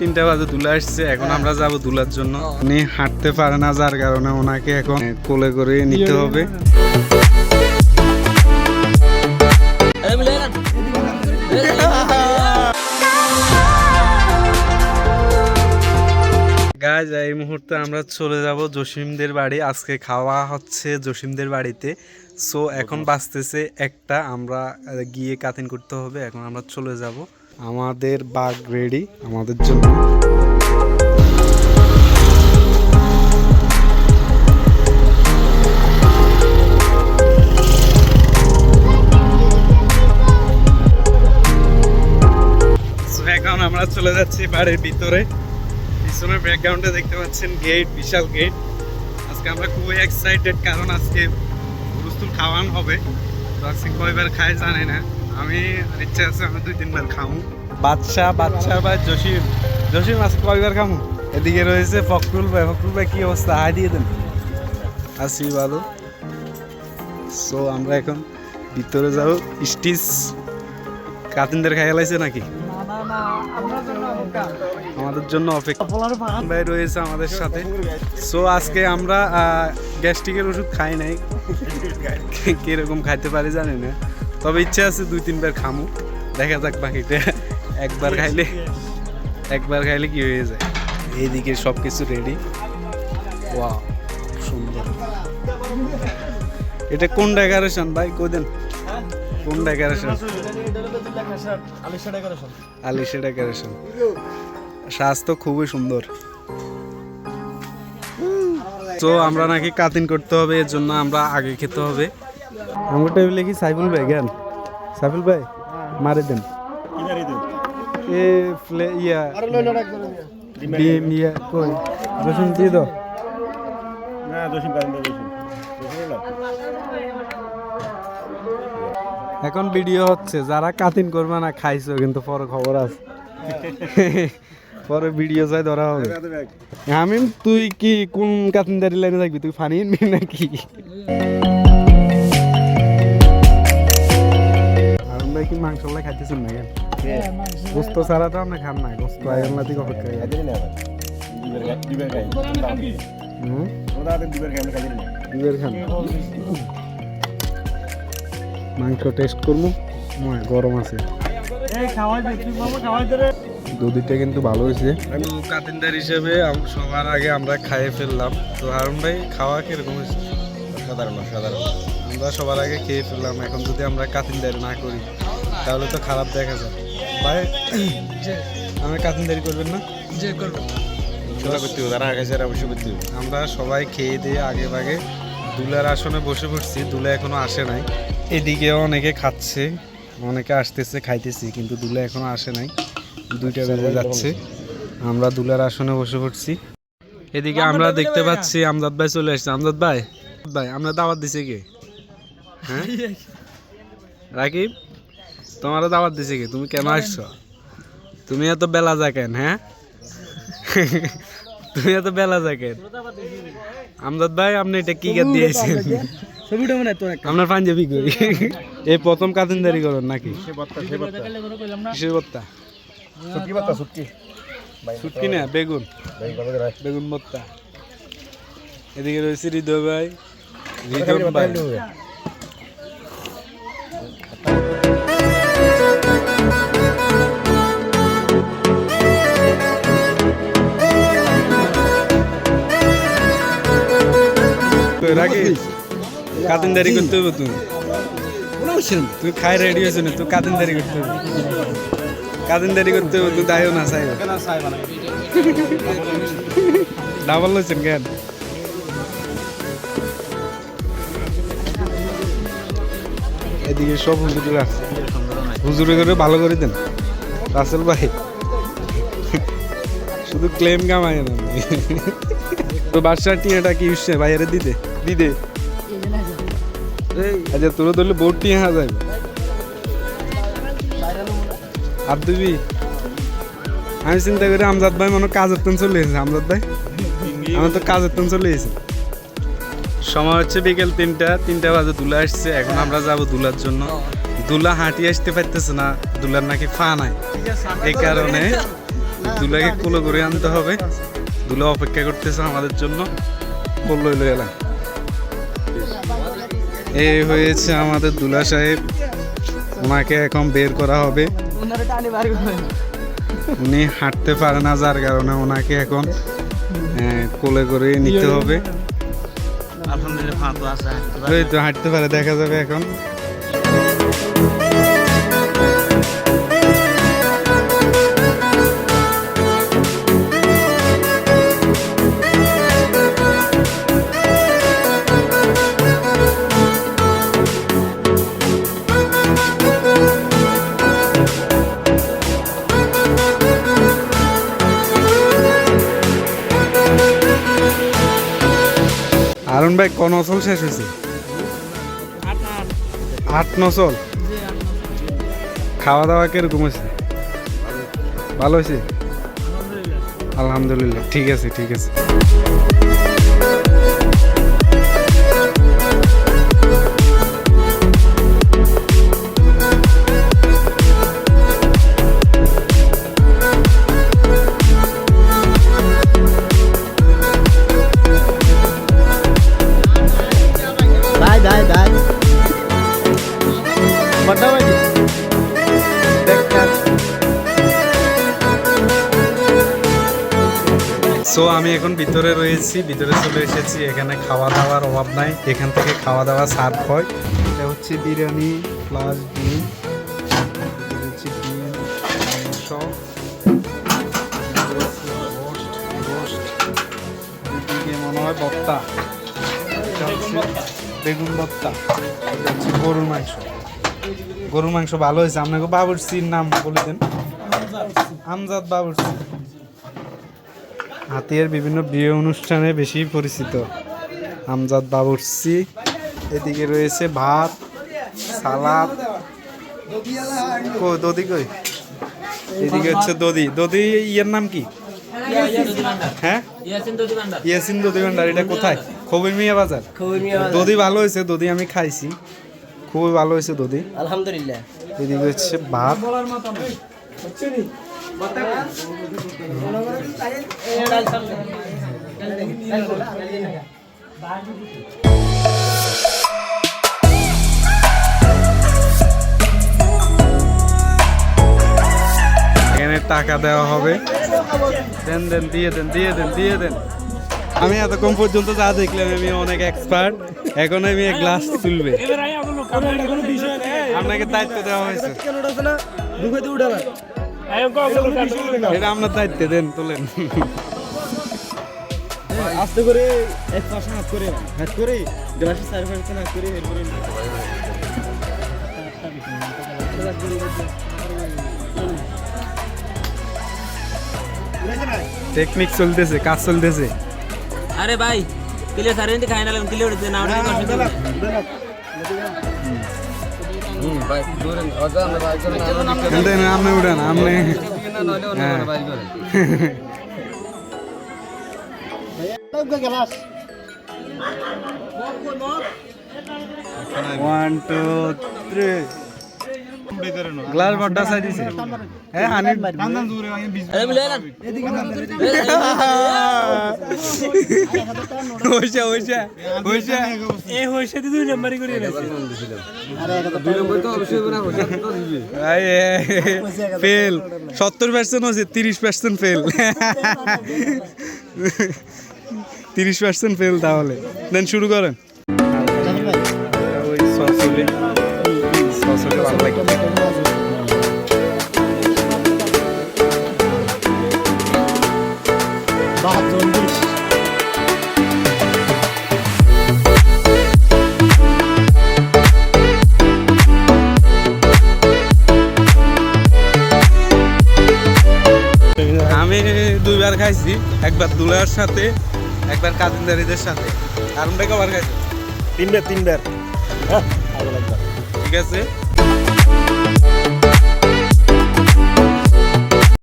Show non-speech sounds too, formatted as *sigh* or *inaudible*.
তিনটা বাজে দুলা আসছে এখন আমরা যাব দুলার জন্য। উনি হাঁটতে পারে না যার কারণে ওনাকে এখন কোলে করে নিতে হবে। গাইজ এই মুহূর্তে আমরা চলে যাব জসিমদের বাড়ি। আজকে খাওয়া হচ্ছে জসিমদের বাড়িতে। সো এখন বাঁচতেছে একটা আমরা গিয়ে কাতিন করতে হবে এখন আমরা চলে যাব। আমাদের বাঘ রেডি, আমাদের জন্য। এখন আমরা চলে যাচ্ছি বাড়ির ভিতরে। পিছনের ব্যাকগ্রাউন্ডে দেখতে পাচ্ছেন গেট বিশাল গেট আজকে আমরা খুবই এক্সাইটেড কারণ আজকে রুস্তুল খাওয়ান হবে। তো আজকে কয়বার খাই জানি না। আমি ইচ্ছা আছে আমি দুই তিনবার খামু। বাচ্চা বাচ্চা বা জসিম। জসিম, আজকে কয়বার খামু? এদিকে রয়েছে ফখরুল ভাই। ফখরুল ভাই, কি অবস্থা? হাই দিয়ে দেন। আসি ভালো। সো আমরা এখন ভিতরে যাব। স্টিচ কাতিনদের খাই লাইছে নাকি? আমাদের জন্য অপেক্ষা। ভাই রয়েছে আমাদের সাথে। সো আজকে আমরা গ্যাস্ট্রিকের ওষুধ খাই নাই। কীরকম খাইতে পারি জানি না। তবে ইচ্ছে আছে দুই তিনবার খামু। দেখা যাক বাকিটা একবার খাইলে একবার খাইলে কি হয়ে যায়? এইদিকে সব কিছু রেডি ওয়া সুন্দর। এটা কোন ডেকারেশন ভাই? কোদেন কোন ডেকারেশন আলিশা ডেকোরেশন স্বাস্থ্য খুবই সুন্দর। তো আমরা নাকি কাতিন করতে হবে এর জন্য আমরা আগে খেতে হবে। আমার টেবিলে কি সাইফুল ভাই জ্ঞান? সাইফুল ভাই মারে দেন। এ ফ্লে ইয়া ডিম ইয়া কই? রসুন দিয়ে দাও। না দোষিম এখন ভিডিও হচ্ছে যারা কাতিন করবে না খাইছো কিন্তু পরে খবর আছে। পরে ভিডিও চাই ধরা হবে। আমি তুই কি কোন কাতিনদারি লাইনে থাকবি? তুই ফানি নাকি? কি মাংস লাই খাইতেছেন না কেন গোস্ত ছাড়া তো আমরা খান না গোস্ত আয়ন লাতি অপেক্ষা করে। হুম? দুবের খান। মাংস টেস্ট করব। গরম আছে। দুদিকটা কিন্তু ভালো হয়েছে। আমি কাতিনদার হিসেবে সবার আগে আমরা খাইয়ে ফেললাম। তো হারুন ভাই খাওয়া কীরকম হয়েছে? সাধারণ সাধারণ। আমরা সবার আগে খেয়ে ফেললাম। এখন যদি আমরা কাতিনদারি না করি তাহলে তো খারাপ দেখা যায়। ভাই আমরা কাতিনদারি করবেন না? সেটা করতে হবে তারা খাইছে আর অবশ্যই করতে হবে। আমরা সবাই খেয়ে দিয়ে আগে ভাগে দুলার আসনে বসে পড়ছি দুলা এখনও আসে নাই। এদিকে অনেকে খাচ্ছে অনেকে আসতেছে খাইতেছি কিন্তু দুলা এখনও আসে নাই। দুইটা বেজে যাচ্ছে। আমরা দুলার আসনে বসে পড়ছি। এদিকে আমরা দেখতে পাচ্ছি আমজাদ ভাই চলে আসছে। আমজাদ ভাই ভাই আমরা দাওয়াত দিছে কে? হ্যাঁ? *laughs* রাকিব? তোমারও দাওয়াত দিছে কি? তুমি কেন আসছো? তুমি এত বেলা যা কেন হ্যাঁ? *laughs* তুমি এত বেলা যা কেন আমজাদ ভাই আপনি এটা কি গাদ দিয়েছেন? ছবিটা মনে হয়? তোর একটা। আপনার পাঞ্জাবি করি *laughs* এই প্রথম কাতিনদারি করেন নাকি? সে বত্তা সে বত্তা। কিসের বত্তা? সুটকি বত্তা সুটকি। শুটকি না বেগুন। বেগুন বত্তা। এদিকে রয়েছে হৃদয় ভাই। হৃদয় ভাই। রাখি কাতিনদারি করতে হবে তুমি। তুই খাই রেডি হয়েছে না, তুই কাতিনদারি করতে হবে কাতিনদারি করতে হবে তুই দায়ও না চাইব ডাবল হয়েছেন কেন? এদিকে সব হুজুর আছে। হুজুরে করে ভালো করে দেন। রাসেল ভাই। শুধু ক্লেম কামাই না। তো বাদশার টিয়াটা কি উঠছে বাইরে দিতে? দিতে আচ্ছা তোর ধরলে বোর্ড টিয়া যাবে। আর দিবি আমি চিন্তা করি আমজাদ ভাই মনে কাজের তেন চলে এসেছে। আমজাদ ভাই? আমার তো কাজের তেন চলে এসেছে। সময় হচ্ছে বিকেল তিনটা তিনটা বাজে দুলা আসছে। এখন আমরা যাব দুলার জন্য। দুলা হাঁটি আসতে পারতেছে না। দুলার নাকি ফা নাই। এই কারণে দুলাকে কুলো করে আনতে হবে। দুলা অপেক্ষা করতেছে আমাদের জন্য। কোলো এলো এলাম। এই হয়েছে আমাদের দুলা সাহেব। ওনাকে এখন বের করা হবে। উনি হাঁটতে পারে না যার কারণে ওনাকে এখন কোলে করে নিতে হবে। আলহামদুলিল্লাহ ওই তো হাঁটতে পারে দেখা যাবে এখন। আরুন ভাই কোন অসল শেষ হয়েছে? আট নসল? খাওয়া দাওয়া কীরকম হয়েছে? ভালো হয়েছে? আলহামদুলিল্লাহ, ঠিক আছে ঠিক আছে। সো আমি এখন ভিতরে রয়েছি, ভিতরে চলে এসেছি। এখানে খাওয়া দাওয়ার অভাব নাই। এখান থেকে খাওয়া দাওয়া সার্ভ হয়। এটা হচ্ছে বিরিয়ানি প্লাস ডিম। মনে হয় বত্তা বেগুন বত্তা হচ্ছে গরুর মাংস। গরুর মাংস ভালো হয়েছে। আপনাকে বাবুরসির নাম বলে দেন। আমজাদ বাবুরসি হাতিয়ার বিভিন্ন বিয়ে অনুষ্ঠানে বেশি পরিচিত। আমজাদ বাবুর্চি এদিকে রয়েছে ভাত সালাদ। দদি কই? এদিকে হচ্ছে দদি। দদি ইয়ের নাম কি? হ্যাঁ? ইয়াসিন দদি ভান্ডার এটা কোথায়? খবির মিয়া বাজার। দদি ভালো হয়েছে দদি আমি খাইছি। খুবই ভালো হয়েছে দদি। আলহামদুলিল্লাহ। এদিকে হচ্ছে ভাত। টাকা দেওয়া হবে। দেন দেন, দিয়ে দেন দিয়ে দেন দিয়ে দেন। আমি এতক্ষণ পর্যন্ত যা দেখলাম, আমি অনেক এক্সপার্ট এখন আমি গ্লাস তুলবে। আপনাকে দায়িত্ব দেওয়া হয়েছে। এটা দায়িত্বে দেন তোলেন। আস্তে করে এক পাশে হাত করে হাত করে গ্লাসে চার পাশে হাত করে টেকনিক চলতেছে কাজ চলতেছে। আরে ভাই কিলে সারেন্টি খাই নালাম কিলে উঠছে না উঠে అంటే ఆమె కూడా ఆమె వన్ టూ త్రీ গ্লাস বড্ডা চাই দিছে। হ্যাঁ হানি বান্দান দূরে না হইছে হইছে হইছে। এ হইছে দুই নাম্বারই করে আরে দুই তো অবশ্যই হইছে তো দিবি আই ফেল। 70 পার্সেন্ট হইছে 30% ফেল। 30% ফেল তাহলে। দেন শুরু করেন। আমি দুইবার খাইছি একবার দুলার সাথে একবার কাজিনদারিদের সাথে। আর কবার খাইছি? তিনবার তিনবার। ঠিক আছে?